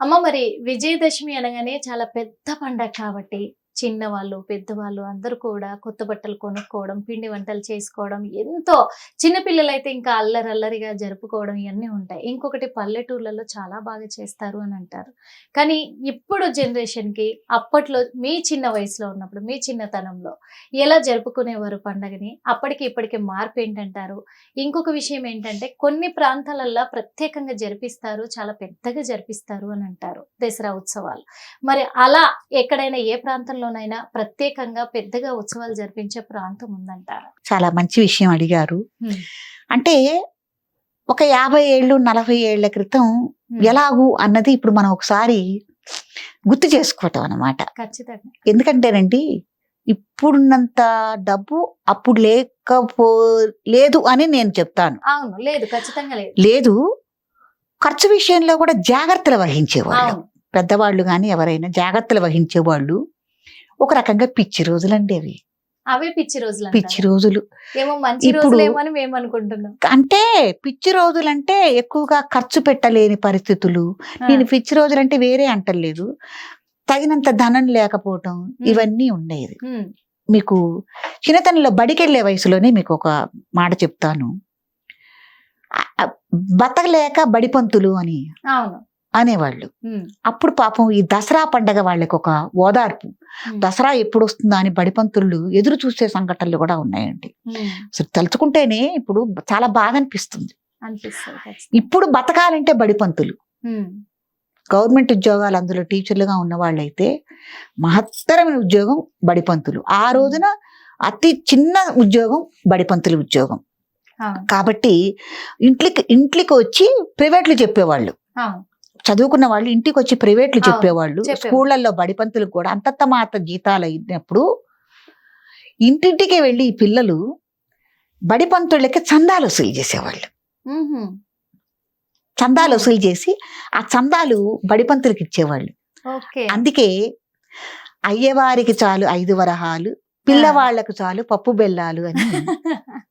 అమ్మ మరి విజయదశమి అనగానే చాలా పెద్ద పండగ కాబట్టి చిన్నవాళ్ళు పెద్దవాళ్ళు అందరూ కూడా కొత్త బట్టలు కొనుక్కోవడం పిండి వంటలు చేసుకోవడం ఎంతో చిన్నపిల్లలైతే ఇంకా అల్లరి అల్లరిగా జరుపుకోవడం ఇవన్నీ ఉంటాయి. ఇంకొకటి పల్లెటూర్లలో చాలా బాగా చేస్తారు అని అంటారు. కానీ ఇప్పుడు జనరేషన్కి అప్పట్లో మీ చిన్న వయసులో ఉన్నప్పుడు మీ చిన్నతనంలో ఎలా జరుపుకునేవారు పండగని? అప్పటికి ఇప్పటికి మార్పు ఏంటంటారు? ఇంకొక విషయం ఏంటంటే కొన్ని ప్రాంతాలల్లో ప్రత్యేకంగా జరిపిస్తారు చాలా పెద్దగా జరిపిస్తారు అని అంటారు దసరా ఉత్సవాలు. మరి అలా ఎక్కడైనా ఏ ప్రాంతంలో ప్రాంతంలోనైనా ప్రత్యేకంగా పెద్దగా ఉత్సవాలు జరిపించే ప్రాంతం ఉందంటారా. చాలా మంచి విషయం అడిగారు. అంటే ఒక యాభై ఏళ్ళు నలభై ఏళ్ళ క్రితం ఎలాగు అన్నది ఇప్పుడు మనం ఒకసారి గుర్తు చేసుకోవటం అన్నమాట. ఖచ్చితంగా. ఎందుకంటేనండి ఇప్పుడున్నంత డబ్బు అప్పుడు లేకపో లేదు అని నేను చెప్తాను. అవును లేదు ఖచ్చితంగా లేదు. లేదు ఖర్చు విషయంలో కూడా జాగ్రత్తలు వహించేవాళ్ళు. పెద్దవాళ్ళు కానీ ఎవరైనా జాగ్రత్తలు వహించేవాళ్ళు. ఒక రకంగా పిచ్చి రోజులండి అవి. అవే పిచ్చి రోజులు? పిచ్చి రోజులు. ఏమో మంచి ఇప్పుడు- రోజులేమో అని మేము అనుకుంటున్నాం. అంటే పిచ్చి రోజులంటే ఎక్కువగా ఖర్చు పెట్టలేని పరిస్థితులు. నేను పిచ్చి రోజులంటే వేరే అంటలేదు. తగినంత ధనం లేకపోవటం ఇవన్నీ ఉండేది. మీకు చిన్నతనంలో బడికెళ్ళే వయసులోనే మీకు ఒక మాట చెప్తాను. బతకలేక బడిపంతులు అని. అవును. అనేవాళ్ళు. అప్పుడు పాపం ఈ దసరా పండగ వాళ్ళకి ఒక ఓదార్పు. దసరా ఎప్పుడు వస్తుందా అని బడిపంతులు ఎదురు చూసే సంఘటనలు కూడా ఉన్నాయండి. అసలు తలుచుకుంటేనే ఇప్పుడు చాలా బాధ అనిపిస్తుంది. ఇప్పుడు బతకాలంటే బడిపంతులు గవర్నమెంట్ ఉద్యోగాలు అందులో టీచర్లుగా ఉన్న వాళ్ళైతే మహత్తరమైన ఉద్యోగం బడిపంతులు ఆ రోజున అతి చిన్న ఉద్యోగం బడిపంతుల ఉద్యోగం. కాబట్టి ఇంట్లోకి ఇంట్లోకి వచ్చి ప్రైవేట్లు చెప్పేవాళ్ళు. చదువుకున్న వాళ్ళు ఇంటికి వచ్చి ప్రైవేట్లు చెప్పేవాళ్ళు. స్కూళ్ళల్లో బడిపంతులకు కూడా అంతత్త మాత జీతాలు అయినప్పుడు ఇంటింటికి వెళ్ళి ఈ పిల్లలు బడిపంతులకి చందాలు వసూలు చేసేవాళ్ళు. చందాలు. వసూలు చేసి ఆ చందాలు బడిపంతులకి ఇచ్చేవాళ్ళు. అందుకే అయ్యవారికి చాలు ఐదు వరహాలు పిల్లవాళ్ళకు చాలు పప్పు బెల్లాలు అని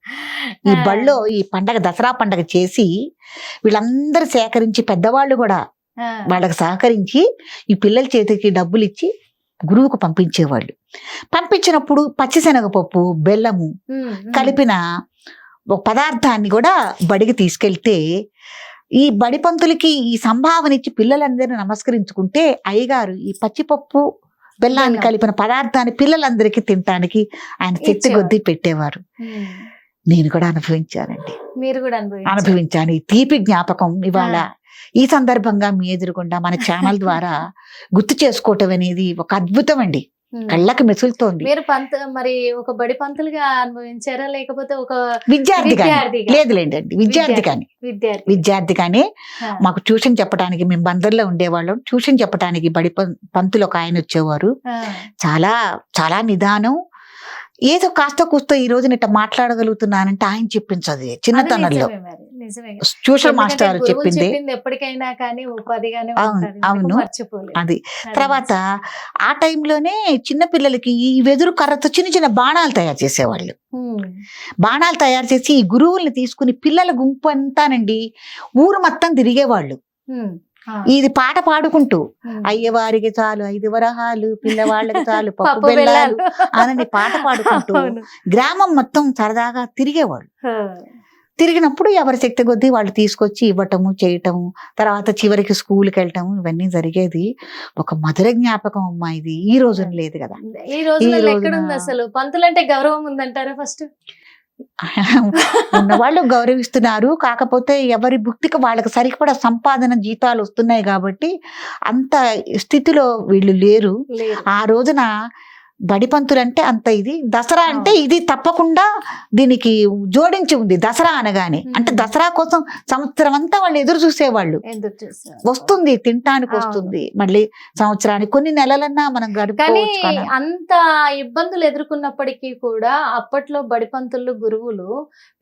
ఈ బళ్ళో ఈ పండగ దసరా పండగ చేసి వీళ్ళందరూ సేకరించి పెద్దవాళ్ళు కూడా వాళ్ళకి సహకరించి ఈ పిల్లల చేతికి డబ్బులు ఇచ్చి గురువుకు పంపించేవాళ్ళు. పంపించినప్పుడు పచ్చిశనగపప్పు బెల్లము కలిపిన ఒక పదార్థాన్ని కూడా బడికి తీసుకెళ్తే ఈ బడి పంతులకి ఈ సంభావన ఇచ్చి పిల్లలందరినీ నమస్కరించుకుంటే అయ్యగారు ఈ పచ్చిపప్పు బెల్లాన్ని బెల్లం. కలిపిన పదార్థాన్ని పిల్లలందరికీ తినటానికి ఆయన ఇచ్చేవారు. కొద్దీ పెట్టేవారు. నేను కూడా అనుభవించానండి. మీరు కూడా అనుభవించాను. ఈ తీపి జ్ఞాపకం ఇవాళ. ఈ సందర్భంగా మీ ఎదురుగుండా మన ఛానల్ ద్వారా గుర్తు చేసుకోవటం అనేది ఒక అద్భుతం అండి. కళ్ళకి మెసులుతోంది. మీరు పంత మరి ఒక బడి పంతులుగా అనుభవించారా? లేకపోతే ఒక విద్యార్థి లేదులేండి అండి. విద్యార్థి. కానీ విద్యార్థి విద్యార్థి. కానీ మాకు ట్యూషన్ చెప్పడానికి మేము బందర్లో ఉండేవాళ్ళం. ట్యూషన్ చెప్పడానికి బడి పం- పంతులు ఒక ఆయన వచ్చేవారు. చాలా చాలా నిదానం. ఏదో కాస్త కూస్తో ఈ రోజున ఇట్లా మాట్లాడగలుగుతున్నానంటే ఆయన చెప్పించదు చిన్నతనంలో. ట్యూషన్ మాస్టర్ చెప్పింది. ఎప్పటికైనా కానీ ఉపాధిగానే అవును, అది. తర్వాత ఆ టైంలోనే చిన్న పిల్లలకి ఈ వెదురు కర్రతో చిన్న చిన్న బాణాలు తయారు చేసేవాళ్ళు. బాణాలు తయారు చేసి ఈ గురువుల్ని తీసుకుని పిల్లల గుంపు అంతానండి ఊరు మొత్తం తిరిగేవాళ్ళు. ఇది పాట పాడుకుంటూ. అయ్యవారికి చాలు ఐదు వరహాలు పిల్లవాళ్ళకి చాలు పప్పు బెల్లాలు. అనని పాట పాడుకుంటూ. గ్రామం మొత్తం సరదాగా తిరిగేవాళ్ళు. తిరిగినప్పుడు ఎవరి శక్తి కొద్దీ వాళ్ళు తీసుకొచ్చి ఇవ్వటము చేయటము తర్వాత చివరికి స్కూల్కి వెళ్ళటము ఇవన్నీ జరిగేది. ఒక మధుర జ్ఞాపకం అమ్మా ఇది. ఈ రోజున లేదు కదా. ఈ ఎక్కడుంది అసలు? పంతులంటే గౌరవం ఉందంటారా ఫస్ట్? ఉన్నవాళ్ళు గౌరవిస్తున్నారు. కాకపోతే ఎవరి భుక్తికి వాళ్ళకి సరిపడా సంపాదన జీతాలు వస్తున్నాయి కాబట్టి అంత స్థితిలో వీళ్ళు లేరు. ఆ రోజున బడిపంతులు అంటే అంత ఇది. దసరా అంటే ఇది తప్పకుండా దీనికి జోడించి ఉంది. దసరా అనగానే. అంటే. దసరా కోసం సంవత్సరం అంతా వాళ్ళు ఎదురు చూసేవాళ్ళు. వస్తుంది తినటానికి అవును. వస్తుంది. మళ్ళీ సంవత్సరానికి కొన్ని నెలలన్నా మనం కానీ కదా. అంత ఇబ్బందులు ఎదుర్కొన్నప్పటికీ కూడా అప్పట్లో బడిపంతులు గురువులు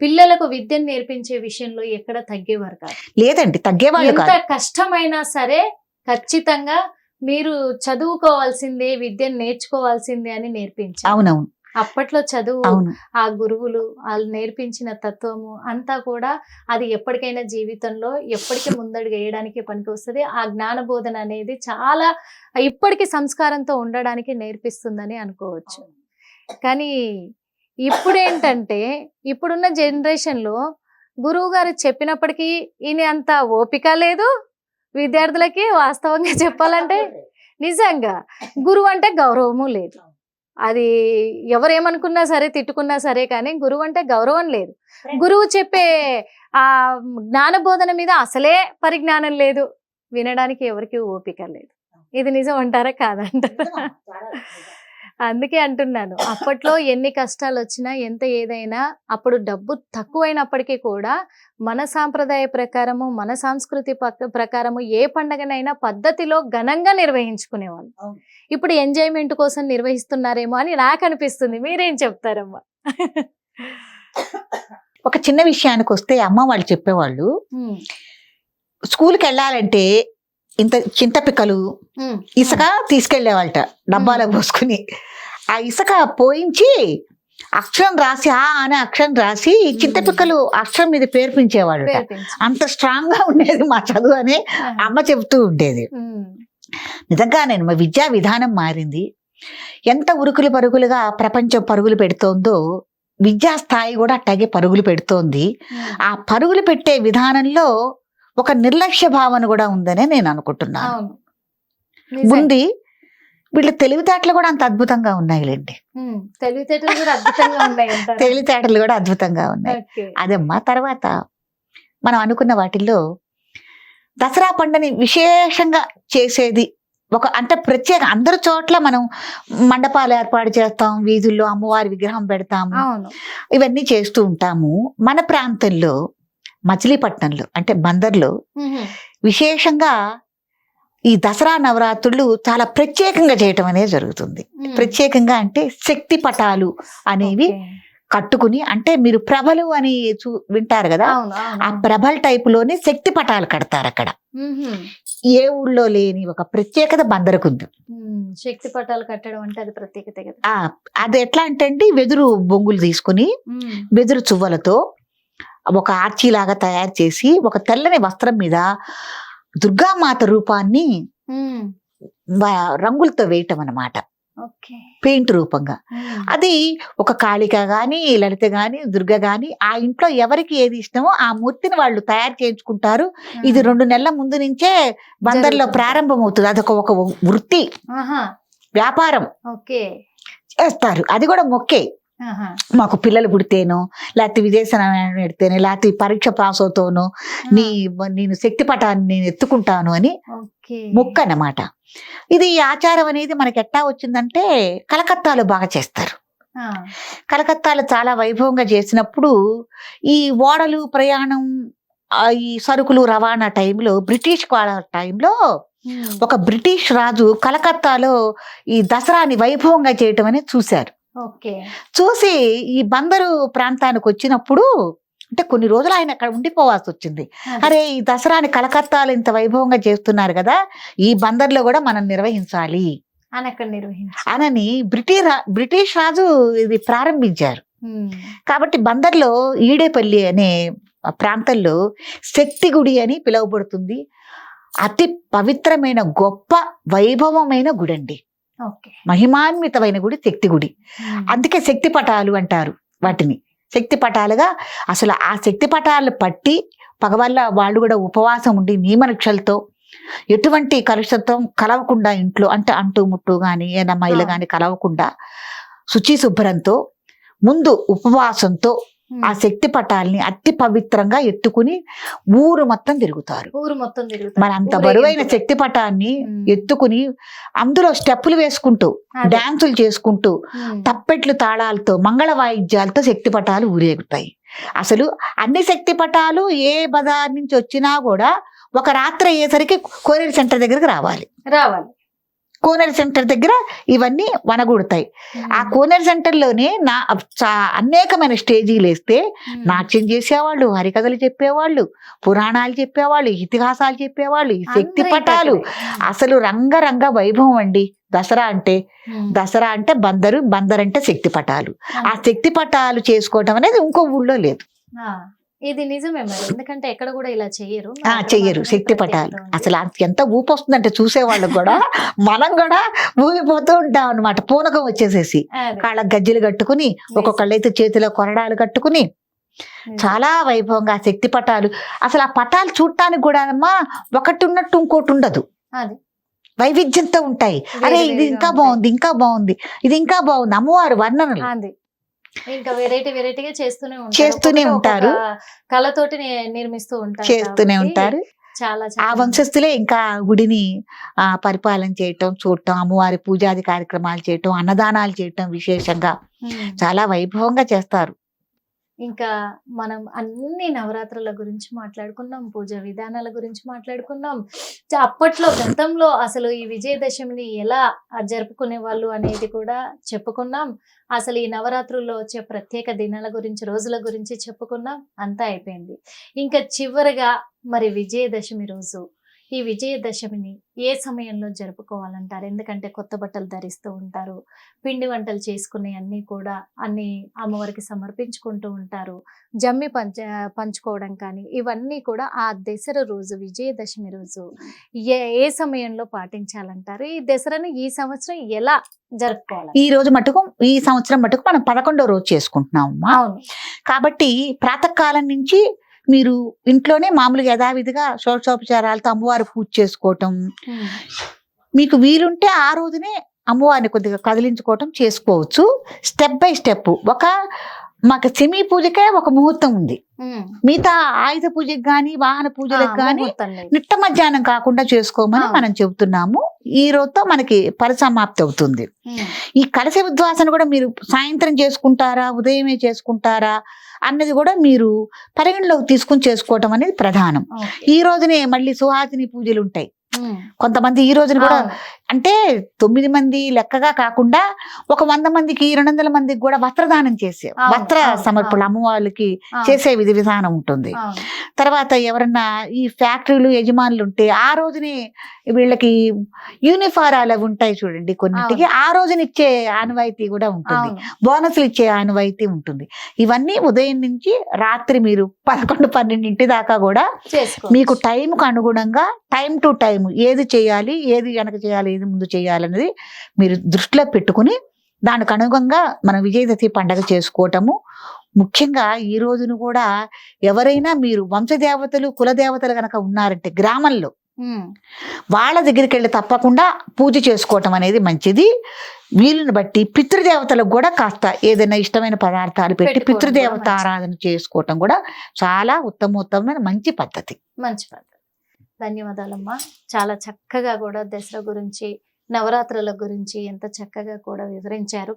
పిల్లలకు విద్యను నేర్పించే విషయంలో ఎక్కడ తగ్గేవారు కాదు. లేదండి తగ్గేవాళ్ళు ఎంత కష్టమైనా సరే ఖచ్చితంగా మీరు చదువుకోవాల్సిందే విద్యను నేర్చుకోవాల్సిందే అని నేర్పించారు. అవునవును. అప్పట్లో చదువు ఆ గురువులు వాళ్ళు నేర్పించిన తత్వము అంతా కూడా అది ఎప్పటికైనా జీవితంలో ఎప్పటికీ ముందడుగు వేయడానికి పనికి వస్తుంది ఆ జ్ఞాన బోధన అనేది చాలా ఇప్పటికీ సంస్కారంతో ఉండడానికి నేర్పిస్తుందని అనుకోవచ్చు. కానీ ఇప్పుడు ఏంటంటే ఇప్పుడున్న జనరేషన్లో గురువు గారు చెప్పినప్పటికీ ఈయన అంత ఓపిక లేదు విద్యార్థులకి వాస్తవంగా చెప్పాలంటే నిజంగా గురువు అంటే గౌరవము లేదు. అది ఎవరేమనుకున్నా సరే తిట్టుకున్నా సరే కానీ గురువు అంటే గౌరవం లేదు. గురువు చెప్పే ఆ జ్ఞాన బోధన మీద అసలే పరిజ్ఞానం లేదు. వినడానికి ఎవరికి ఓపిక లేదు. ఇది నిజం అంటారా కాదంటారా? అందుకే అంటున్నాను. అప్పట్లో ఎన్ని కష్టాలు వచ్చినా ఎంత ఏదైనా అప్పుడు డబ్బు తక్కువైనప్పటికీ కూడా మన సాంప్రదాయ ప్రకారము మన సంస్కృతి ప్రకారము ఏ పండగనైనా పద్ధతిలో ఘనంగా నిర్వహించుకునేవాళ్ళు. ఇప్పుడు ఎంజాయ్మెంట్ కోసం నిర్వహిస్తున్నారేమో అని నాకు అనిపిస్తుంది మీరేం చెప్తారమ్మా? ఒక చిన్న విషయానికి వస్తే అమ్మ వాళ్ళు చెప్పేవాళ్ళు స్కూల్కి వెళ్ళాలంటే ఇంత చింతపిక్కలు ఇసుక తీసుకెళ్ళేవాళ్ళట డబ్బాలో పోసుకుని. ఆ ఇసుక పోయించి అక్షరం రాసి ఆ అనే అక్షరం రాసి చింతపిక్కలు అక్షరం మీద పేర్పించేవాళ్ళట. పేర్పించు. అంత స్ట్రాంగ్గా ఉండేది మా చదువు అని అమ్మ చెబుతూ ఉండేది. నిజంగా నేను మా విద్యా విధానం మారింది. ఎంత ఉరుకులు పరుగులుగా ప్రపంచం పరుగులు పెడుతోందో విద్యా స్థాయి కూడా అట్టాగే పరుగులు పెడుతోంది. ఆ పరుగులు పెట్టే విధానంలో ఒక నిర్లక్ష్య భావన కూడా ఉందనే నేను అనుకుంటున్నాను. ఉంది. వీళ్ళ తెలివితేటలు కూడా అంత అద్భుతంగా ఉన్నాయిలేండి. ఉమ్, తెలివితేటలు కూడా అద్భుతంగా ఉన్నాయి అంటారా? తెలివితేటలు కూడా అద్భుతంగా ఉన్నాయి. ఓకే. అదమ్మా తర్వాత మనం అనుకున్న వాటిల్లో దసరా పండుగని విశేషంగా చేసేది ఒక అంటే ప్రత్యేక అందరి చోట్ల మనం మండపాలు ఏర్పాటు చేస్తాం వీధుల్లో అమ్మవారి విగ్రహం పెడతాము. ఇవన్నీ చేస్తూ ఉంటాము. మన ప్రాంతంలో మచిలీపట్నంలో అంటే బందర్లో విశేషంగా ఈ దసరా నవరాత్రులు చాలా ప్రత్యేకంగా చేయటం అనేది జరుగుతుంది. ప్రత్యేకంగా అంటే శక్తి పటాలు అనేవి. కట్టుకుని అంటే మీరు ప్రభలు అని చూ వింటారు కదా? ఆ ప్రభల్ టైప్లోనే శక్తి పటాలు కడతారు అక్కడ. ఏ ఊళ్ళో లేని ఒక ప్రత్యేకత బందరుకుంది. శక్తి పటాలు కట్టడం అంటే అది ప్రత్యేకత కదా? అది ఎట్లా అంటే అండి వెదురు బొంగులు తీసుకుని వెదురు చువ్వలతో ఒక ఆర్చీ లాగా తయారు చేసి ఒక తెల్లని వస్త్రం మీద దుర్గామాత రూపాన్ని రంగులతో వేయటం అన్నమాట. ఓకే. పెయింట్ రూపంగా. అది ఒక కాళిక గాని లలిత గాని దుర్గ గాని ఆ ఇంట్లో ఎవరికి ఏది ఇష్టమో ఆ మూర్తిని వాళ్ళు తయారు చేయించుకుంటారు. ఇది రెండు నెలల ముందు నుంచే బందర్లో. ప్రారంభం అవుతుంది అదొక ఒక వృత్తి. వ్యాపారం. ఓకే. చేస్తారు. అది కూడా మొక్కే. మాకు పిల్లలు పుడితేనో లేకపోతే విదేశాన్ని పెడితేనో లేకపోతే ఈ పరీక్ష పాస్ అవుతానో నీ నేను శక్తి పటాన్ని నేను ఎత్తుకుంటాను అని మొక్క అన్నమాట ఇది ఈ ఆచారం అనేది మనకి ఎట్టా వచ్చిందంటే కలకత్తాలో బాగా చేస్తారు. కలకత్తాలో చాలా వైభవంగా చేసినప్పుడు ఈ ఓడలు ప్రయాణం ఈ సరుకులు రవాణా టైంలో బ్రిటిష్ వాళ్ళ టైంలో ఒక బ్రిటిష్ రాజు కలకత్తాలో ఈ దసరాని వైభవంగా చేయటం అనేది చూశారు. చూసి ఈ బందరు ప్రాంతానికి వచ్చినప్పుడు అంటే కొన్ని రోజులు ఆయన అక్కడ ఉండిపోవాల్సి వచ్చింది అరే ఈ దసరాని కలకత్తాలో ఇంత వైభవంగా చేస్తున్నారు కదా ఈ బందర్లో కూడా మనం నిర్వహించాలి. అని అక్కడ నిర్వహించి అనని బ్రిటిష్ బ్రిటిష్ రాజు ఇది ప్రారంభించారు. కాబట్టి బందర్లో ఈడేపల్లి అనే ప్రాంతంలో శక్తి గుడి అని పిలువబడుతుంది. అతి పవిత్రమైన గొప్ప వైభవమైన గుడి అండి ఓకే మహిమాన్వితమైన గుడి శక్తి గుడి. అందుకే శక్తి పటాలు అంటారు వాటిని. శక్తి పటాలుగా అసలు ఆ శక్తి పటాలు పట్టి పగవల్ల వాళ్ళు కూడా ఉపవాసం ఉండి నియమనక్షలతో ఎటువంటి కలుషితం కలవకుండా ఇంట్లో అంటే అంటు ముట్టు కానీ ఏనమ్మాయిలు ఆ. కానీ కలవకుండా శుచి శుభ్రంతో ముందు ఉపవాసంతో ఆ శక్తి పటాల్ని అతి పవిత్రంగా ఎత్తుకుని ఊరు మొత్తం తిరుగుతారు. ఊరు మొత్తం తిరుగుతారు. మరి అంత. బరువైన శక్తి పటాన్ని ఎత్తుకుని అందులో స్టెప్పులు వేసుకుంటూ. డాన్సులు చేసుకుంటూ తప్పెట్లు తాళాలతో మంగళ వాయిద్యాలతో శక్తి పటాలు ఊరేగుతాయి. అసలు అన్ని శక్తి పటాలు ఏ బజార్ నుంచి వచ్చినా కూడా ఒక రాత్రి అయ్యేసరికి కోనేరు సెంటర్ దగ్గరికి రావాలి. రావాలి. కోనేరు సెంటర్ దగ్గర ఇవన్నీ వనగూడతాయి. ఆ కోనేరు సెంటర్లోనే నా చా- అనేకమైన స్టేజీలు వేస్తే నాట్యం చేసేవాళ్ళు హరికథలు చెప్పేవాళ్ళు పురాణాలు చెప్పేవాళ్ళు ఇతిహాసాలు చెప్పేవాళ్ళు శక్తి పటాలు. అసలు రంగరంగ వైభవం అండి. దసరా అంటే. దసరా అంటే బందరు బందర్ అంటే శక్తి పటాలు. ఆ. శక్తి పటాలు చేసుకోవటం అనేది ఇంకో ఊళ్ళో లేదు. ఇది నిజమే ఎందుకంటే ఎక్కడ కూడా ఇలా చెయ్యరు. ఆ చెయ్యరు. శక్తి పటాలు. అసలు ఎంత ఊపు వస్తుందంటే చూసే వాళ్ళకి కూడా మనం కూడా ఊగిపోతూ ఉంటాం అనమాట పూనకం వచ్చేసేసి కాళ్ళ గజ్జలు కట్టుకుని ఒక్కొక్కళ్ళు అయితే చేతిలో కొరడాలు కట్టుకుని చాలా వైభవంగా శక్తి పటాలు. అసలు ఆ పటాలు చూడటానికి కూడా అమ్మా ఒకటి ఉన్నట్టు ఇంకోటి ఉండదు. వైవిధ్యంతో ఉంటాయి. అరే ఇది ఇంకా. బాగుంది ఇంకా బాగుంది ఇది ఇంకా బాగుంది. అమ్మవారు వర్ణనలు. ఇంకా వెరైటీ వెరైటీగా చేస్తూనే ఉంటారు చేస్తూనే ఉంటారు. కళతోటి నిర్మిస్తూ ఉంటారు చేస్తూనే ఉంటారు చాలా ఆ వంశస్థులే ఇంకా గుడిని ఆ పరిపాలన చేయటం చూడటం అమ్మవారి పూజాది కార్యక్రమాలు చేయటం అన్నదానాలు చేయటం విశేషంగా. చాలా వైభవంగా చేస్తారు ఇంకా మనం అన్ని నవరాత్రుల గురించి మాట్లాడుకున్నాం పూజ విధానాల గురించి మాట్లాడుకున్నాం. అప్పట్లో గతంలో అసలు ఈ విజయదశమిని ఎలా జరుపుకునే వాళ్ళు అనేది కూడా చెప్పుకున్నాం. అసలు ఈ నవరాత్రుల్లో వచ్చే ప్రత్యేక దినాల గురించి రోజుల గురించి చెప్పుకున్నాం. అంతా అయిపోయింది. ఇంకా చివరగా మరి విజయదశమి రోజు ఈ విజయదశమిని ఏ సమయంలో జరుపుకోవాలంటారు? ఎందుకంటే కొత్త బట్టలు ధరిస్తూ ఉంటారు పిండి వంటలు చేసుకునే అన్ని కూడా అన్ని అమ్మవారికి సమర్పించుకుంటూ ఉంటారు. జమ్మి పంచ పంచుకోవడం కానీ ఇవన్నీ కూడా ఆ దసరా రోజు విజయదశమి రోజు ఏ ఏ సమయంలో పాటించాలంటారు? ఈ దసరాను ఈ సంవత్సరం ఎలా జరుపుకోవాలి ఈ రోజు మటుకు ఈ సంవత్సరం మటుకు మనం పదకొండో రోజు చేసుకుంటున్నాం అమ్మా. అవును. కాబట్టి ప్రాతకాలం నుంచి మీరు ఇంట్లోనే మామూలుగా యథావిధిగా షోడశోపచారాలతో అమ్మవారి పూజ చేసుకోవటం. మీకు వీలుంటే ఆ రోజునే అమ్మవారిని కొద్దిగా కదిలించుకోవటం చేసుకోవచ్చు. Step by step. ఒక మాకు సెమీ పూజకే ఒక ముహూర్తం ఉంది. మిగతా ఆయుధ పూజకి కానీ వాహన పూజలకు లేదు. నిట్ట మధ్యాహ్నం కాకుండా చేసుకోమని. మనం చెబుతున్నాము ఈ రోజుతో మనకి పరిసమాప్తి అవుతుంది. ఈ కలశ ఉద్వాసన కూడా మీరు సాయంత్రం చేసుకుంటారా ఉదయమే చేసుకుంటారా అన్నది కూడా మీరు పరిగణలోకి తీసుకుని చేసుకోవటం అనేది ప్రధానం. ఈ రోజునే మళ్ళీ సుహాసిని పూజలు ఉంటాయి. కొంతమంది ఈ రోజున కూడా. అంటే తొమ్మిది మంది లెక్కగా కాకుండా ఒక వంద మందికి రెండు వందల మందికి కూడా వస్త్రదానం చేసే వస్త్ర అవును, సమర్పణ అవును. అమ్మవాళ్ళకి అవును. చేసే విధి విధానం ఉంటుంది. తర్వాత ఎవరన్నా ఈ ఫ్యాక్టరీలు యజమానులు ఉంటే ఆ రోజునే వీళ్ళకి యూనిఫారాలు అవి ఉంటాయి చూడండి కొన్నింటికి ఆ రోజున ఇచ్చే ఆనవాయితీ కూడా ఉంటుంది. బోనస్లు ఇచ్చే ఆనవాయితీ ఉంటుంది ఇవన్నీ ఉదయం నుంచి రాత్రి మీరు పదకొండు పన్నెండింటి దాకా కూడా. మీకు టైంకు అనుగుణంగా టైం టు టైం ఏది చేయాలి ఏది వెనక చేయాలి ఏది ముందు చేయాలి అనేది మీరు దృష్టిలో పెట్టుకుని దానికి అనుగుణంగా మనం విజయదశమి పండగ చేసుకోవటము ముఖ్యంగా ఈ రోజును కూడా ఎవరైనా మీరు వంశదేవతలు కులదేవతలు కనుక ఉన్నారంటే గ్రామంలో. వాళ్ళ దగ్గరికి వెళ్ళి తప్పకుండా పూజ చేసుకోవటం అనేది మంచిది వీలుని బట్టి పితృదేవతలకు కూడా కాస్త ఏదైనా ఇష్టమైన పదార్థాలు పెట్టి పితృదేవత. ఆరాధన చేసుకోవటం కూడా చాలా ఉత్తమోత్తమైన మంచి పద్ధతి మంచి పద్ధతి ధన్యవాదాలమ్మా. చాలా చక్కగా కూడా దసరా గురించి నవరాత్రుల గురించి ఎంత చక్కగా కూడా వివరించారు.